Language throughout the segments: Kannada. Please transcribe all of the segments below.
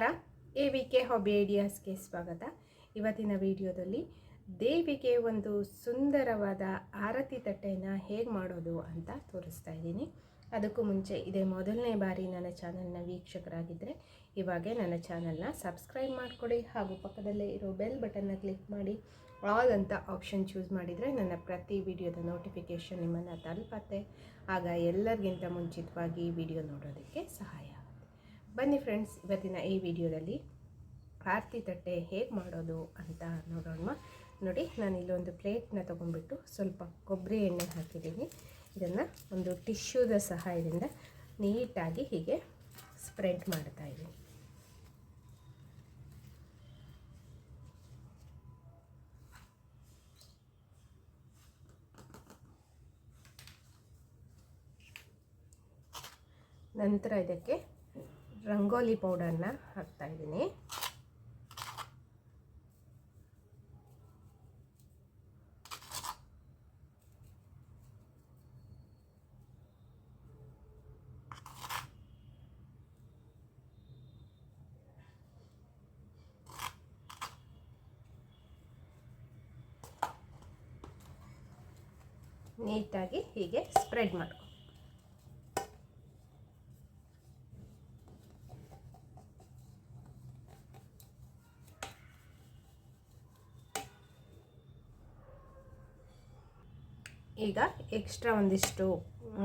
ನಮಸ್ಕಾರ. ಎ ವಿ ಕೆ ಹಾಬಿ ಐಡಿಯಾಸ್ಗೆ ಸ್ವಾಗತ. ಇವತ್ತಿನ ವಿಡಿಯೋದಲ್ಲಿ ದೇವಿಗೆ ಒಂದು ಸುಂದರವಾದ ಆರತಿ ತಟ್ಟೆಯನ್ನು ಹೇಗೆ ಮಾಡೋದು ಅಂತ ತೋರಿಸ್ತಾ ಇದ್ದೀನಿ. ಅದಕ್ಕೂ ಮುಂಚೆ ಇದೇ ಮೊದಲನೇ ಬಾರಿ ನನ್ನ ಚಾನಲ್ನ ವೀಕ್ಷಕರಾಗಿದ್ದರೆ ಇವಾಗೆ ನನ್ನ ಚಾನಲ್ನ ಸಬ್ಸ್ಕ್ರೈಬ್ ಮಾಡಿಕೊಡಿ ಹಾಗೂ ಪಕ್ಕದಲ್ಲೇ ಇರೋ ಬೆಲ್ ಬಟನ್ನ ಕ್ಲಿಕ್ ಮಾಡಿ ಆಲ್ ಅಂತ ಆಪ್ಷನ್ ಚೂಸ್ ಮಾಡಿದರೆ ನನ್ನ ಪ್ರತಿ ವಿಡಿಯೋದ ನೋಟಿಫಿಕೇಷನ್ ನಿಮ್ಮನ್ನು ತಲುಪತ್ತೆ. ಆಗ ಎಲ್ಲರಿಗಿಂತ ಮುಂಚಿತವಾಗಿ ವಿಡಿಯೋ ನೋಡೋದಕ್ಕೆ ಸಹಾಯ ಬನ್ನಿ ಫ್ರೆಂಡ್ಸ್ ಇವತ್ತಿನ ಈ ವಿಡಿಯೋದಲ್ಲಿ ಆರತಿ ತಟ್ಟೆ ಹೇಗೆ ಮಾಡೋದು ಅಂತ ನೋಡೋಣ. ನೋಡಿ, ನಾನು ಇಲ್ಲೊಂದು ಪ್ಲೇಟ್ನ ತೊಗೊಂಡ್ಬಿಟ್ಟು ಸ್ವಲ್ಪ ಕೊಬ್ಬರಿ ಎಣ್ಣೆ ಹಾಕಿದ್ದೀನಿ. ಇದನ್ನು ಒಂದು ಟಿಶ್ಯೂದ ಸಹಾಯದಿಂದ ನೀಟಾಗಿ ಹೀಗೆ ಸ್ಪ್ರೆಡ್ ಮಾಡ್ತಾ ಇದ್ದೀನಿ. ನಂತರ ಇದಕ್ಕೆ ರಂಗೋಲಿ ಪೌಡರ್ನ ಹಾಕ್ತಾ ಇದ್ದೀನಿ. ನೀಟಾಗಿ ಹೀಗೆ ಸ್ಪ್ರೆಡ್ ಮಾಡ್ಕೊ ಈಗ ಎಕ್ಸ್ಟ್ರಾ ಒಂದಿಷ್ಟು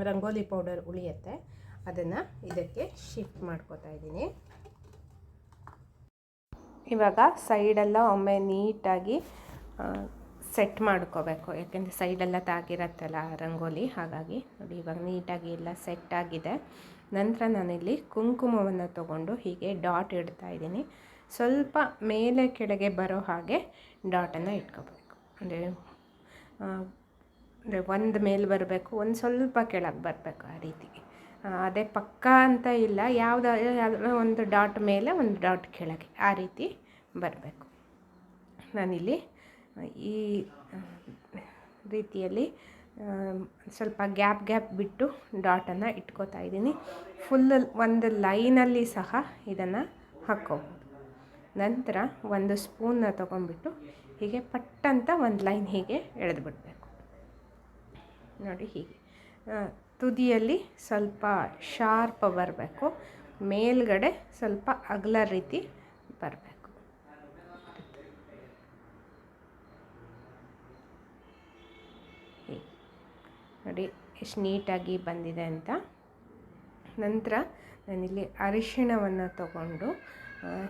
ರಂಗೋಲಿ ಪೌಡರ್ ಉಳಿಯುತ್ತೆ. ಅದನ್ನು ಇದಕ್ಕೆ ಶಿಫ್ಟ್ ಮಾಡ್ಕೋತಾ ಇದ್ದೀನಿ. ಇವಾಗ ಸೈಡೆಲ್ಲ ಒಮ್ಮೆ ನೀಟಾಗಿ ಸೆಟ್ ಮಾಡ್ಕೋಬೇಕು. ಯಾಕೆಂದರೆ ಸೈಡೆಲ್ಲ ತಾಗಿರತ್ತಲ್ಲ ರಂಗೋಲಿ, ಹಾಗಾಗಿ ನೋಡಿ ಇವಾಗ ನೀಟಾಗಿ ಎಲ್ಲ ಸೆಟ್ ಆಗಿದೆ. ನಂತರ ನಾನಿಲ್ಲಿ ಕುಂಕುಮವನ್ನು ತಗೊಂಡು ಹೀಗೆ ಡಾಟ್ ಇಡ್ತಾ ಇದ್ದೀನಿ. ಸ್ವಲ್ಪ ಮೇಲೆ ಕೆಳಗೆ ಬರೋ ಹಾಗೆ ಡಾಟನ್ನು ಇಟ್ಕೋಬೇಕು. ಅಂದರೆ ಅಂದರೆ ಒಂದು ಮೇಲೆ ಬರಬೇಕು, ಒಂದು ಸ್ವಲ್ಪ ಕೆಳಗೆ ಬರಬೇಕು ಆ ರೀತಿ. ಅದೇ ಪಕ್ಕ ಅಂತ ಇಲ್ಲ ಯಾವುದಾದ್ರೂ ಒಂದು ಡಾಟ್ ಮೇಲೆ ಒಂದು ಡಾಟ್ ಕೆಳಗೆ ಆ ರೀತಿ ಬರಬೇಕು. ನಾನಿಲ್ಲಿ, ಈ ರೀತಿಯಲ್ಲಿ ಸ್ವಲ್ಪ ಗ್ಯಾಪ್ ಗ್ಯಾಪ್ ಬಿಟ್ಟು ಡಾಟನ್ನು ಇಟ್ಕೋತಾ ಇದ್ದೀನಿ. ಫುಲ್ ಒಂದು ಲೈನಲ್ಲಿ ಸಹ ಇದನ್ನು ಹಾಕ್ಕೋಬೋದು. ನಂತರ ಒಂದು ಸ್ಪೂನ್ನ ತೊಗೊಂಡ್ಬಿಟ್ಟು ಹೀಗೆ ಪಟ್ಟಂತ ಒಂದು ಲೈನ್ ಹೀಗೆ ಎಳೆದುಬಿಡ್ಬೇಕು. ನೋಡಿ ಹೀಗೆ. ತುದಿಯಲ್ಲಿ ಸ್ವಲ್ಪ ಶಾರ್ಪ್ ಬರಬೇಕು. ಮೇಲ್ಗಡೆ ಸ್ವಲ್ಪ ಅಗಲ ರೀತಿ ಬರಬೇಕು. ನೋಡಿ, ಎಷ್ಟು ನೀಟಾಗಿ ಬಂದಿದೆ ಅಂತ. ನಂತರ ನಾನಿಲ್ಲಿ ಅರಿಶಿಣವನ್ನು ತಗೊಂಡು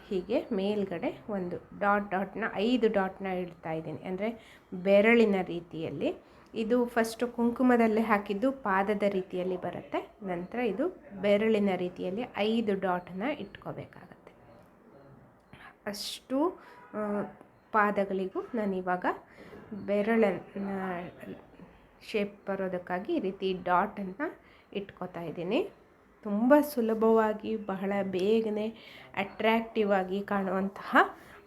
ಹೀಗೆ ಮೇಲ್ಗಡೆ ಒಂದು ಡಾಟ್ ಡಾಟ್ನ, ಐದು ಡಾಟ್ನ ಇಡ್ತಾ ಇದ್ದೀನಿ. ಅಂದರೆ ಬೆರಳಿನ ರೀತಿಯಲ್ಲಿ. ಇದು ಫಸ್ಟು ಕುಂಕುಮದಲ್ಲಿ ಹಾಕಿದ್ದು ಪಾದದ ರೀತಿಯಲ್ಲಿ ಬರುತ್ತೆ. ನಂತರ ಇದು ಬೆರಳಿನ ರೀತಿಯಲ್ಲಿ ಐದು ಡಾಟನ್ನ ಇಟ್ಕೋಬೇಕಾಗತ್ತೆ. ಅಷ್ಟು ಪಾದಗಳಿಗೂ ನಾನು ಇವಾಗ ಬೆರಳನ್ನ ಶೇಪ್ ಬರೋದಕ್ಕಾಗಿ ಈ ರೀತಿ ಡಾಟನ್ನು ಇಟ್ಕೋತಾ ಇದ್ದೀನಿ. ತುಂಬ ಸುಲಭವಾಗಿ, ಬಹಳ ಬೇಗನೆ ಅಟ್ರ್ಯಾಕ್ಟಿವ್ ಆಗಿ ಕಾಣುವಂತಹ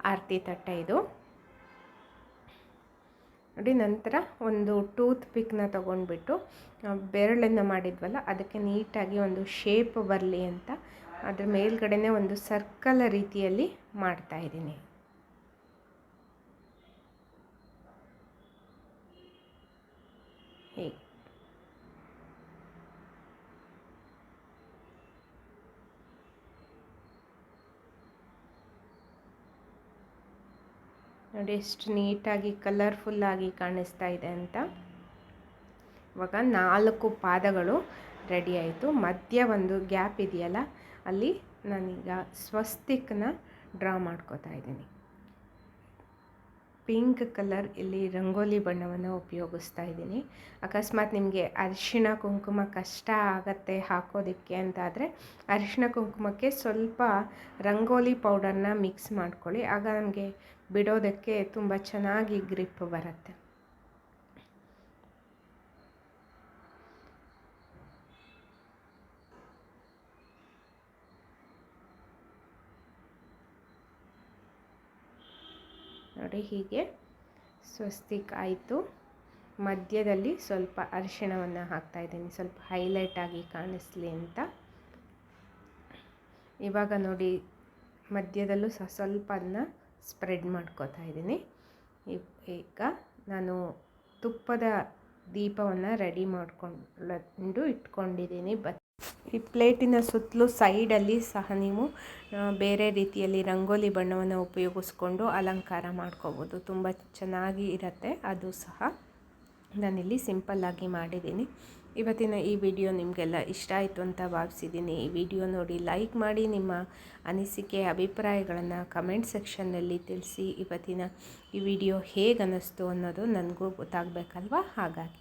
ಆರತಿ ತಟ್ಟೆ ಇದು. ನೋಡಿ, ನಂತರ ಒಂದು ಟೂತ್ ಪಿಕ್ನ ತೊಗೊಂಡ್ಬಿಟ್ಟು ಬೆರಳನ್ನು ಮಾಡಿದ್ವಲ್ಲ, ಅದಕ್ಕೆ ನೀಟಾಗಿ ಒಂದು ಶೇಪ್ ಬರಲಿ ಅಂತ. ಅದ್ರ ಮೇಲ್ಗಡೆನೇ ಒಂದು ಸರ್ಕಲ್ ರೀತಿಯಲ್ಲಿ ಮಾಡ್ತಾ ನೋಡಿ ಎಷ್ಟು ನೀಟಾಗಿ ಕಲರ್ಫುಲ್ಲಾಗಿ ಕಾಣಿಸ್ತಾ ಇದೆ ಅಂತ. ಇವಾಗ ನಾಲ್ಕು ಪಾದಗಳು ರೆಡಿ ಆಯಿತು. ಮಧ್ಯ ಒಂದು ಗ್ಯಾಪ್ ಇದೆಯಲ್ಲ, ಅಲ್ಲಿ ನಾನೀಗ ಸ್ವಸ್ತಿಕ್ನ ಡ್ರಾ ಮಾಡ್ಕೋತಾ ಇದ್ದೀನಿ. ಪಿಂಕ್ ಕಲರ್ ಇಲ್ಲಿ ರಂಗೋಲಿ ಬಣ್ಣವನ್ನು ಉಪಯೋಗಿಸ್ತಾ ಇದ್ದೀನಿ. ಅಕಸ್ಮಾತ್ ನಿಮಗೆ ಅರಿಶಿಣ ಕುಂಕುಮ ಕಷ್ಟ ಆಗತ್ತೆ ಹಾಕೋದಕ್ಕೆ ಅಂತಾದರೆ ಅರಿಶಿಣ ಕುಂಕುಮಕ್ಕೆ ಸ್ವಲ್ಪ ರಂಗೋಲಿ ಪೌಡರ್ನ ಮಿಕ್ಸ್ ಮಾಡ್ಕೊಳ್ಳಿ. ಆಗ ನಮಗೆ ಬಿಡೋದಕ್ಕೆ ತುಂಬ ಚೆನ್ನಾಗಿ ಗ್ರಿಪ್ ಬರುತ್ತೆ. ನೋಡಿ ಹೀಗೆ ಸ್ವಸ್ತಿಕ್ ಆಯಿತು. ಮಧ್ಯದಲ್ಲಿ ಸ್ವಲ್ಪ ಅರಿಶಿಣವನ್ನು ಹಾಕ್ತಾಯಿದ್ದೀನಿ ಸ್ವಲ್ಪ ಹೈಲೈಟ್ ಆಗಿ ಕಾಣಿಸ್ಲಿ ಅಂತ. ಇವಾಗ ನೋಡಿ, ಮಧ್ಯದಲ್ಲೂ ಸಹ ಸ್ವಲ್ಪ ಅದನ್ನ ಸ್ಪ್ರೆಡ್ ಮಾಡ್ಕೋತಾ ಇದ್ದೀನಿ. ಈಗ ನಾನು ತುಪ್ಪದ ದೀಪವನ್ನು ರೆಡಿ ಮಾಡಿಕೊಂಡು ಇಟ್ಕೊಂಡಿದ್ದೀನಿ ಬತ್ ಈ ಪ್ಲೇಟಿನ ಸುತ್ತಲೂ ಸೈಡಲ್ಲಿ ಸಹ ನೀವು ಬೇರೆ ರೀತಿಯಲ್ಲಿ ರಂಗೋಲಿ ಬಣ್ಣವನ್ನು ಉಪಯೋಗಿಸ್ಕೊಂಡು ಅಲಂಕಾರ ಮಾಡ್ಕೋಬೋದು. ತುಂಬ ಚೆನ್ನಾಗಿ ಇರುತ್ತೆ. ಅದು ಸಹ ನಾನಿಲ್ಲಿ ಸಿಂಪಲ್ಲಾಗಿ ಮಾಡಿದ್ದೀನಿ. ಇವತ್ತಿನ ಈ ವಿಡಿಯೋ ನಿಮಗೆಲ್ಲ ಇಷ್ಟ ಆಯಿತು ಅಂತ ಭಾವಿಸಿದ್ದೀನಿ. ಈ ವಿಡಿಯೋ ನೋಡಿ ಲೈಕ್ ಮಾಡಿ, ನಿಮ್ಮ ಅನಿಸಿಕೆ, ಅಭಿಪ್ರಾಯಗಳನ್ನು ಕಮೆಂಟ್ ಸೆಕ್ಷನ್ನಲ್ಲಿ ತಿಳಿಸಿ. ಇವತ್ತಿನ ಈ ವಿಡಿಯೋ ಹೇಗೆ ಅನ್ನಿಸ್ತು ಅನ್ನೋದು ನನಗೂ ಗೊತ್ತಾಗಬೇಕಲ್ವ? ಹಾಗಾಗಿ.